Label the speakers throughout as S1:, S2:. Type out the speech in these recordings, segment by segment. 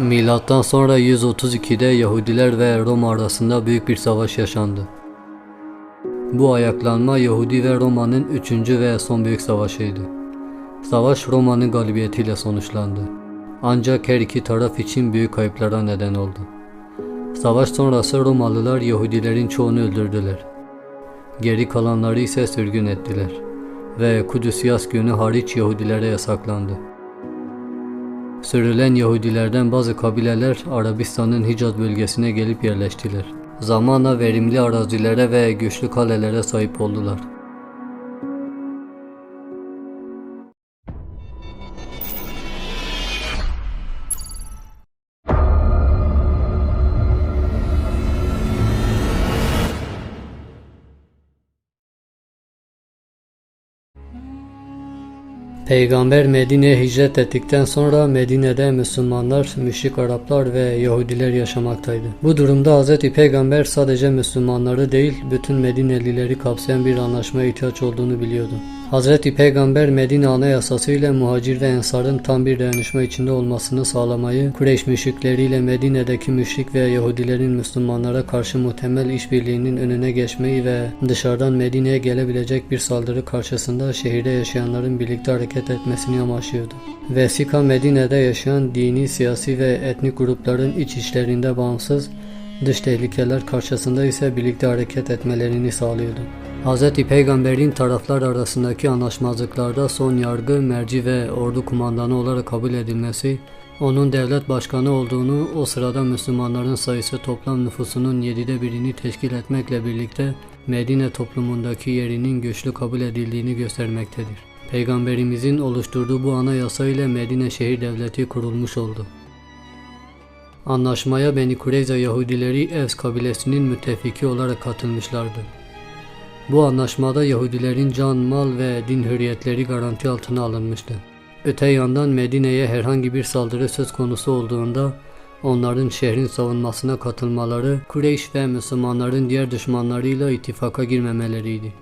S1: Milattan sonra 132'de Yahudiler ve Roma arasında büyük bir savaş yaşandı. Bu ayaklanma Yahudi ve Roma'nın üçüncü ve son büyük savaşıydı. Savaş Roma'nın galibiyetiyle sonuçlandı. Ancak her iki taraf için büyük kayıplara neden oldu. Savaş sonrası Romalılar Yahudilerin çoğunu öldürdüler. Geri kalanları ise sürgün ettiler ve Kudüs yaz günü hariç Yahudilere yasaklandı. Sürülen Yahudilerden bazı kabileler Arabistan'ın Hicaz bölgesine gelip yerleştiler. Zamanla verimli arazilere ve güçlü kalelere sahip oldular. Peygamber Medine'ye hicret ettikten sonra Medine'de Müslümanlar, müşrik Araplar ve Yahudiler yaşamaktaydı. Bu durumda Hz. Peygamber sadece Müslümanları değil bütün Medinelileri kapsayan bir anlaşmaya ihtiyaç olduğunu biliyordu. Hz. Peygamber Medine Anayasası ile muhacir ve ensarın tam bir dayanışma içinde olmasını sağlamayı, Kureyş müşrikleriyle Medine'deki müşrik ve Yahudilerin Müslümanlara karşı muhtemel işbirliğinin önüne geçmeyi ve dışarıdan Medine'ye gelebilecek bir saldırı karşısında şehirde yaşayanların birlikte hareket etmesini amaçlıyordu. Vesika Medine'de yaşayan dini, siyasi ve etnik grupların iç işlerinde bağımsız, dış tehlikeler karşısında ise birlikte hareket etmelerini sağlıyordu. Hz. Peygamber'in taraflar arasındaki anlaşmazlıklarda son yargı, merci ve ordu kumandanı olarak kabul edilmesi, onun devlet başkanı olduğunu, o sırada Müslümanların sayısı toplam nüfusunun yedide birini teşkil etmekle birlikte Medine toplumundaki yerinin güçlü kabul edildiğini göstermektedir. Peygamberimizin oluşturduğu bu anayasa ile Medine şehir devleti kurulmuş oldu. Anlaşmaya Beni Kureyza Yahudileri Evs kabilesinin müttefiki olarak katılmışlardı. Bu anlaşmada Yahudilerin can, mal ve din hürriyetleri garanti altına alınmıştı. Öte yandan Medine'ye herhangi bir saldırı söz konusu olduğunda onların şehrin savunmasına katılmaları Kureyş ve Müslümanların diğer düşmanlarıyla ittifaka girmemeleriydi.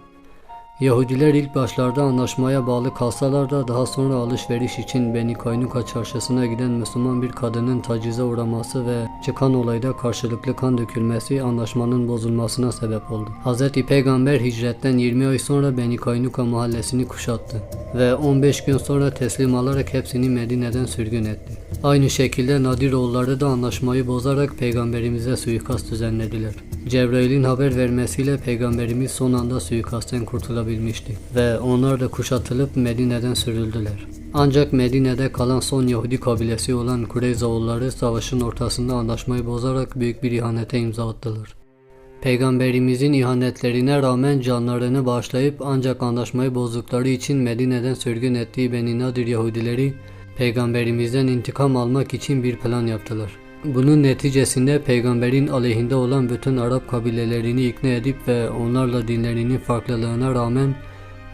S1: Yahudiler ilk başlarda anlaşmaya bağlı kalsalar da daha sonra alışveriş için Beni Kaynuka çarşısına giden Müslüman bir kadının tacize uğraması ve çıkan olayda karşılıklı kan dökülmesi anlaşmanın bozulmasına sebep oldu. Hz. Peygamber hicretten 20 ay sonra Beni Kaynuka mahallesini kuşattı ve 15 gün sonra teslim alarak hepsini Medine'den sürgün etti. Aynı şekilde Nadiroğulları da anlaşmayı bozarak peygamberimize suikast düzenlediler. Cebrail'in haber vermesiyle peygamberimiz son anda suikastten kurtulabilmişti ve onlar da kuşatılıp Medine'den sürüldüler. Ancak Medine'de kalan son Yahudi kabilesi olan Kureyzaoğulları savaşın ortasında anlaşmayı bozarak büyük bir ihanete imza attılar. Peygamberimizin ihanetlerine rağmen canlarını bağışlayıp ancak anlaşmayı bozdukları için Medine'den sürgün ettiği Beni Nadir Yahudileri Peygamberimizden intikam almak için bir plan yaptılar. Bunun neticesinde peygamberin aleyhinde olan bütün Arap kabilelerini ikna edip ve onlarla dinlerinin farklılığına rağmen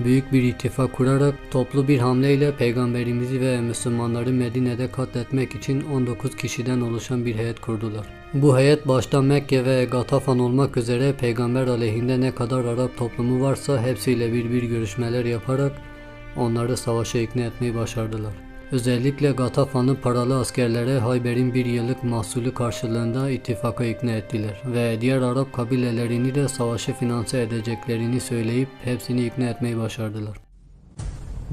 S1: büyük bir ittifak kurarak toplu bir hamleyle peygamberimizi ve Müslümanları Medine'de katletmek için 19 kişiden oluşan bir heyet kurdular. Bu heyet başta Mekke ve Gatafan olmak üzere peygamber aleyhinde ne kadar Arap toplumu varsa hepsiyle bir bir görüşmeler yaparak onları savaşa ikna etmeyi başardılar. Özellikle Gatafan'ı paralı askerlere Hayber'in bir yıllık mahsulü karşılığında ittifaka ikna ettiler ve diğer Arap kabilelerini de savaşı finanse edeceklerini söyleyip hepsini ikna etmeyi başardılar.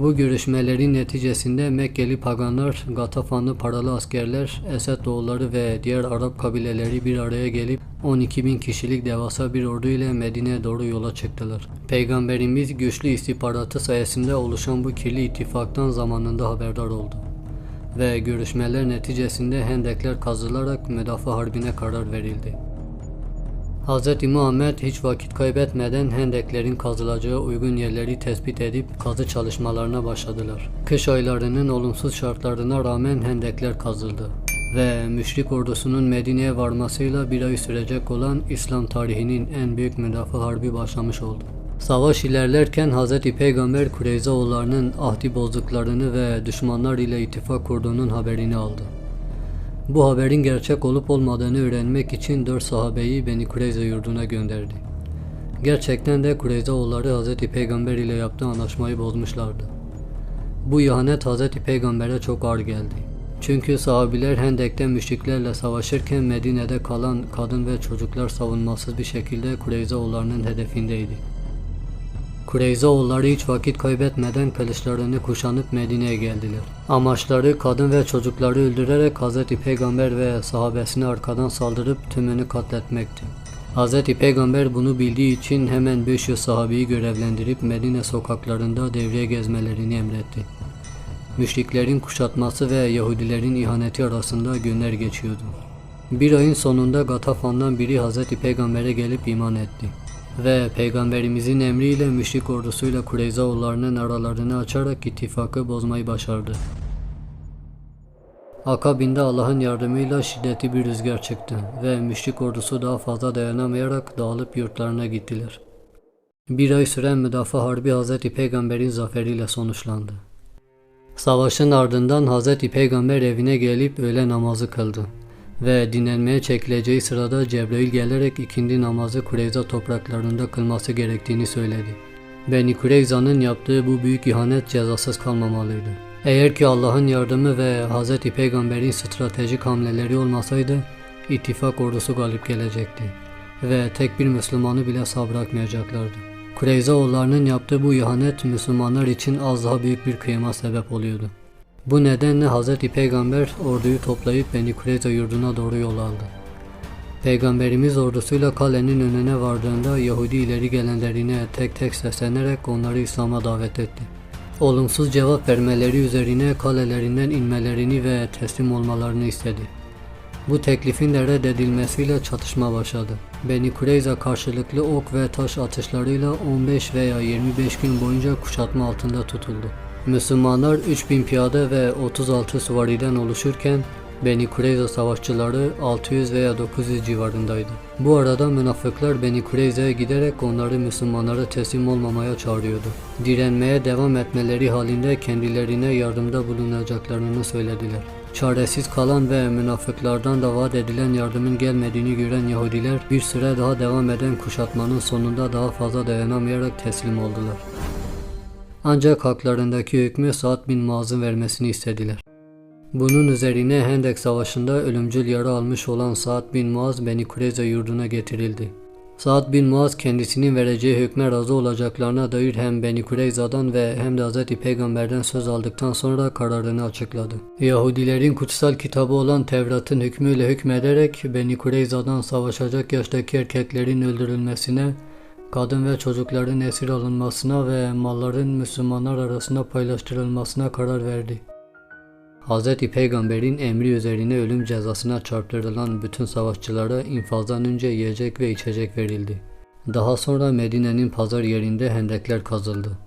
S1: Bu görüşmelerin neticesinde Mekkeli paganlar, Gatafanlı paralı askerler, Esed oğulları ve diğer Arap kabileleri bir araya gelip 12 bin kişilik devasa bir ordu ile Medine'ye doğru yola çıktılar. Peygamberimiz güçlü istihbaratı sayesinde oluşan bu kirli ittifaktan zamanında haberdar oldu. Ve görüşmeler neticesinde hendekler kazılarak müdafaa harbine karar verildi. Hz. Muhammed hiç vakit kaybetmeden hendeklerin kazılacağı uygun yerleri tespit edip kazı çalışmalarına başladılar. Kış aylarının olumsuz şartlarına rağmen hendekler kazıldı ve müşrik ordusunun Medine'ye varmasıyla bir ay sürecek olan İslam tarihinin en büyük müdafaa harbi başlamış oldu. Savaş ilerlerken Hz. Peygamber Kureyzaoğullarının ahdi bozduklarını ve düşmanlar ile ittifak kurduğunun haberini aldı. Bu haberin gerçek olup olmadığını öğrenmek için dört sahabeyi Beni Kureyza yurduna gönderdi. Gerçekten de Kureyzaoğulları Hz. Peygamber ile yaptığı anlaşmayı bozmuşlardı. Bu ihanet Hz. Peygamber'e çok ağır geldi. Çünkü sahabiler Hendek'te müşriklerle savaşırken Medine'de kalan kadın ve çocuklar savunmasız bir şekilde Kureyzaoğullarının hedefindeydi. Kureyzaoğulları hiç vakit kaybetmeden kılıçlarını kuşanıp Medine'ye geldiler. Amaçları kadın ve çocukları öldürerek Hz. Peygamber ve sahabesine arkadan saldırıp tümünü katletmekti. Hz. Peygamber bunu bildiği için hemen 500 sahabeyi görevlendirip Medine sokaklarında devriye gezmelerini emretti. Müşriklerin kuşatması ve Yahudilerin ihaneti arasında günler geçiyordu. Bir ayın sonunda Gatafan'dan biri Hz. Peygamber'e gelip iman etti. Ve Peygamberimizin emriyle müşrik ordusuyla Kureyzaoğullarının aralarını açarak ittifakı bozmayı başardı. Akabinde Allah'ın yardımıyla şiddetli bir rüzgar çıktı ve müşrik ordusu daha fazla dayanamayarak dağılıp yurtlarına gittiler. Bir ay süren müdafaa harbi Hz. Peygamber'in zaferiyle sonuçlandı. Savaşın ardından Hz. Peygamber evine gelip öğle namazı kıldı ve dinlenmeye çekileceği sırada Cebrail gelerek ikindi namazı Kureyza topraklarında kılması gerektiğini söyledi. Beni Kureyza'nın yaptığı bu büyük ihanet cezasız kalmamalıydı. Eğer ki Allah'ın yardımı ve Hz. Peygamber'in stratejik hamleleri olmasaydı, ittifak ordusu galip gelecekti ve tek bir Müslümanı bile sağ bırakmayacaklardı. Kureyzaoğullarının yaptığı bu ihanet Müslümanlar için az daha büyük bir kıyıma sebep oluyordu. Bu nedenle Hz. Peygamber orduyu toplayıp Beni Kureyza yurduna doğru yol aldı. Peygamberimiz ordusuyla kalenin önüne vardığında Yahudi ileri gelenlerine tek tek seslenerek onları İslam'a davet etti. Olumsuz cevap vermeleri üzerine kalelerinden inmelerini ve teslim olmalarını istedi. Bu teklifin de reddedilmesiyle çatışma başladı. Beni Kureyza karşılıklı ok ve taş atışlarıyla 15 veya 25 gün boyunca kuşatma altında tutuldu. Müslümanlar 3000 piyade ve 36 suvariden oluşurken Beni Kureyza savaşçıları 600 veya 900 civarındaydı. Bu arada münafıklar Beni Kureyza'ya giderek onları Müslümanlara teslim olmamaya çağırıyordu. Direnmeye devam etmeleri halinde kendilerine yardımda bulunacaklarını söylediler. Çaresiz kalan ve münafıklardan da vaat edilen yardımın gelmediğini gören Yahudiler bir süre daha devam eden kuşatmanın sonunda daha fazla dayanamayarak teslim oldular. Ancak haklarındaki hükmü Sa'd bin Muaz'ın vermesini istediler. Bunun üzerine Hendek Savaşı'nda ölümcül yara almış olan Sa'd bin Muaz Beni Kureyza yurduna getirildi. Sa'd bin Muaz kendisinin vereceği hükme razı olacaklarına dair hem Beni Kureyza'dan ve hem de Hz. Peygamber'den söz aldıktan sonra kararını açıkladı. Yahudilerin kutsal kitabı olan Tevrat'ın hükmüyle hükmederek Beni Kureyza'dan savaşacak yaştaki erkeklerin öldürülmesine, kadın ve çocukların esir alınmasına ve malların Müslümanlar arasında paylaştırılmasına karar verdi. Hz. Peygamber'in emri üzerine ölüm cezasına çarptırılan bütün savaşçılara infazdan önce yiyecek ve içecek verildi. Daha sonra Medine'nin pazar yerinde hendekler kazıldı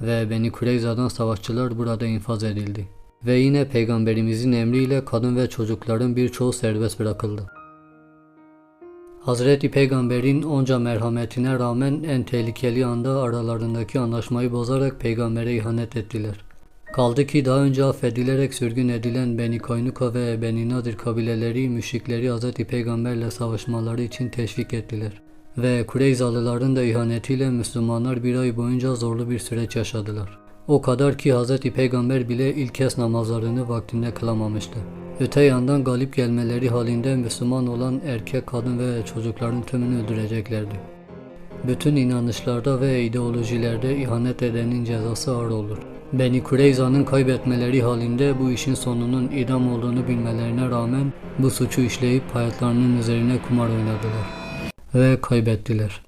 S1: ve Beni Kureyza'dan savaşçılar burada infaz edildi. Ve yine Peygamberimizin emriyle kadın ve çocukların birçoğu serbest bırakıldı. Hazreti Peygamber'in onca merhametine rağmen en tehlikeli anda aralarındaki anlaşmayı bozarak peygambere ihanet ettiler. Kaldı ki daha önce affedilerek sürgün edilen Beni Koynuka ve Beni Nadir kabileleri müşrikleri Hz. Peygamberle savaşmaları için teşvik ettiler. Ve Kureyzalıların da ihanetiyle Müslümanlar bir ay boyunca zorlu bir süreç yaşadılar. O kadar ki Hz. Peygamber bile ilk kez namazlarını vaktinde kılamamıştı. Öte yandan galip gelmeleri halinde Müslüman olan erkek, kadın ve çocukların tümünü öldüreceklerdi. Bütün inanışlarda ve ideolojilerde ihanet edenin cezası ağır olur. Beni Kureyza'nın kaybetmeleri halinde bu işin sonunun idam olduğunu bilmelerine rağmen bu suçu işleyip hayatlarının üzerine kumar oynadılar ve kaybettiler.